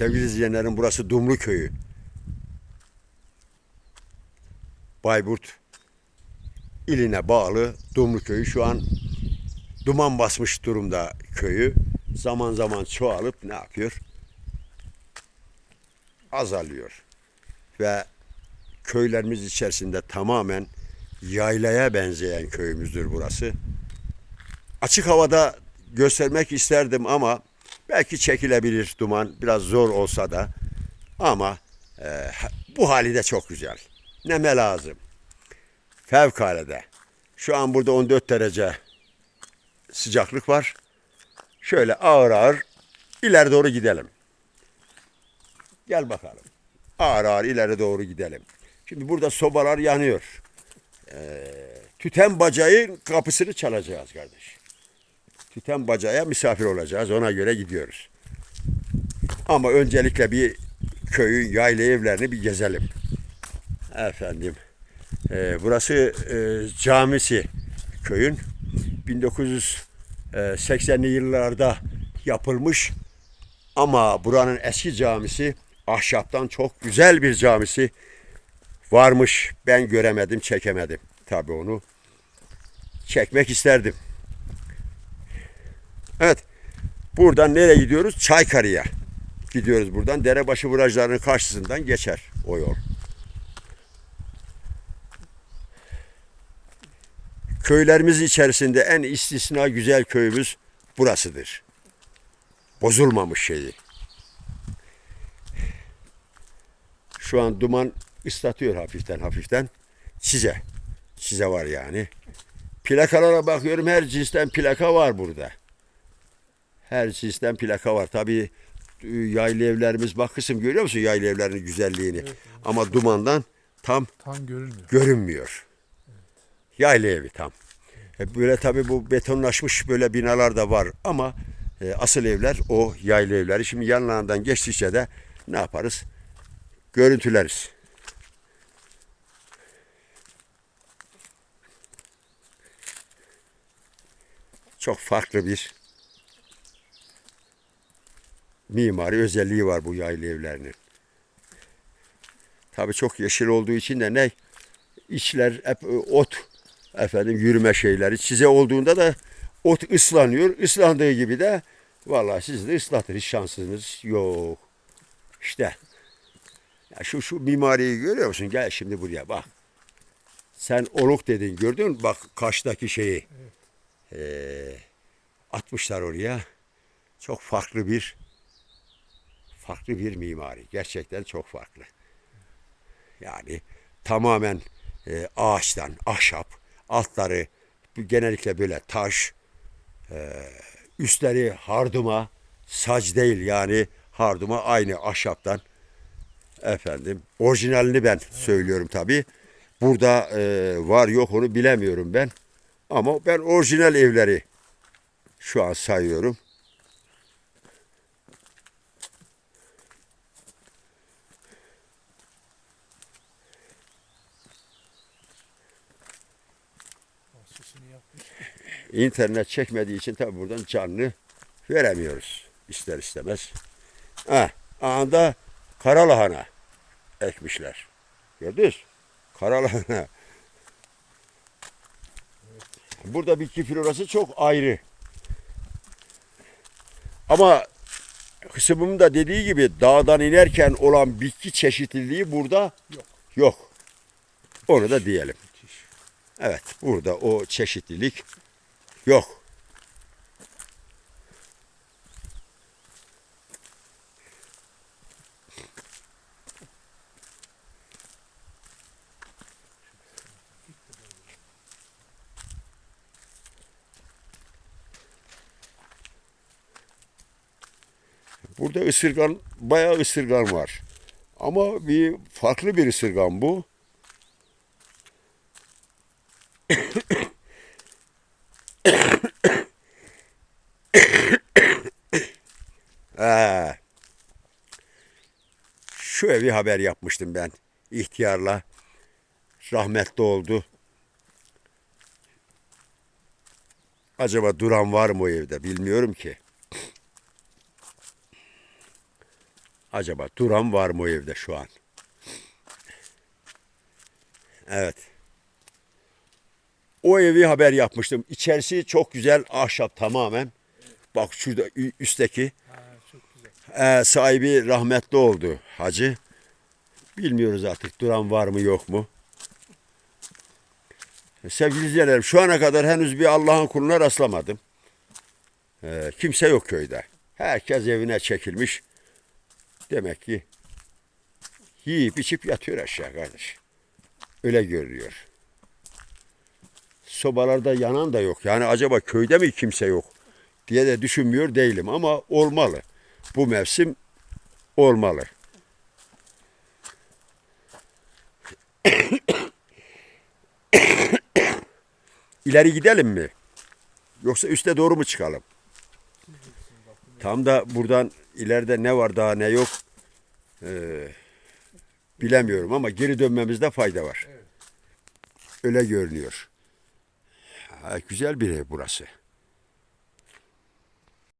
Sevgili izleyenlerim burası Dumlu Köyü. Bayburt iline bağlı Dumlu Köyü şu an duman basmış durumda köyü. Zaman zaman çoğalıp ne yapıyor? Azalıyor. Ve köylerimiz içerisinde tamamen yaylaya benzeyen köyümüzdür burası. Açık havada göstermek isterdim ama belki çekilebilir duman biraz zor olsa da ama e, bu hali de çok güzel. Neme lazım. Fevkalade. Şu an burada 14 derece sıcaklık var. Şöyle ağır ağır ileri doğru gidelim. Gel bakalım. Ağır ağır ileri doğru gidelim. Şimdi burada sobalar yanıyor. Ee, tüten bacayın kapısını çalacağız kardeş. Tüten bacaya misafir olacağız. Ona göre gidiyoruz. Ama öncelikle bir köyün yayla evlerini bir gezelim. Efendim. e, burası e, camisi köyün. 1980'li yıllarda yapılmış ama buranın eski camisi ahşaptan çok güzel bir camisi varmış. Ben göremedim, çekemedim. Tabii onu çekmek isterdim. Evet. Buradan nereye gidiyoruz? Çaykarı'ya. Gidiyoruz buradan. Derebaşı virajlarının karşısından geçer o yol. Köylerimiz içerisinde en istisna güzel köyümüz burasıdır. Bozulmamış şeyi. Şu an duman ıslatıyor hafiften hafiften. Çize. Çize var yani. Plakalara bakıyorum her cinsten plaka var burada. Her cinsten plaka var. Tabii e, yaylı evlerimiz bak kısım görüyor musun yaylı evlerinin güzelliğini. Ama dumandan tam Tam görünmüyor. görünmüyor. Yaylı evi tam. E, Böyle tabii bu betonlaşmış böyle binalar da var ama e, asıl evler o yaylı evleri. Şimdi yanlarından geçtikçe de ne yaparız? Görüntüleriz. Çok farklı bir mimari özelliği var bu yaylı evlerinin. Tabii çok yeşil olduğu için de ne içler hep e, ot efendim yürüme şeyleri. Size olduğunda da ot ıslanıyor. Islandığı gibi de vallahi sizi de ıslatır. Hiç şansınız yok. İşte ya şu şu mimariyi görüyor musun? Gel şimdi buraya bak. Sen oluk dedin gördün mü? Bak karşıdaki şeyi. Ee, atmışlar oraya. Çok farklı bir farklı bir mimari. Gerçekten çok farklı. Yani tamamen e, ağaçtan, ahşap, altları genellikle böyle taş, e, üstleri harduma, sac değil yani harduma aynı ahşaptan efendim. Orijinalini ben söylüyorum tabi. Burada e, var yok onu bilemiyorum ben. Ama ben orijinal evleri şu an sayıyorum. Mahsusunu yapmış. İnternet çekmediği için tabi buradan canlı veremiyoruz ister istemez. Ha, anda karalahana ekmişler. Gördünüz? mü? Karalahana. Burada bitki florası çok ayrı. Ama kısmımın da dediği gibi dağdan inerken olan bitki çeşitliliği burada Yok. yok. Onu da diyelim. Evet, burada o çeşitlilik yok. Burada ısırgan, bayağı ısırgan var. Ama bir farklı bir ısırgan bu. Ee, şu evi haber yapmıştım ben ihtiyarla. Rahmetli oldu. Acaba duran var mı o evde bilmiyorum ki. Acaba duran var mı o evde şu an? Evet. O evi haber yapmıştım. İçerisi çok güzel ahşap tamamen. Bak şurada üstteki ee, sahibi rahmetli oldu hacı. Bilmiyoruz artık duran var mı yok mu. Sevgili izleyicilerim şu ana kadar henüz bir Allah'ın kuluna rastlamadım. Ee, kimse yok köyde. Herkes evine çekilmiş. Demek ki yiyip içip yatıyor aşağı kardeş. Öyle görünüyor. Sobalarda yanan da yok. Yani acaba köyde mi kimse yok diye de düşünmüyor değilim ama olmalı. Bu mevsim olmalı. İleri gidelim mi? Yoksa üste doğru mu çıkalım? Tam da buradan ileride ne var daha ne yok ee, bilemiyorum ama geri dönmemizde fayda var. Öyle görünüyor. Güzel bir ev burası.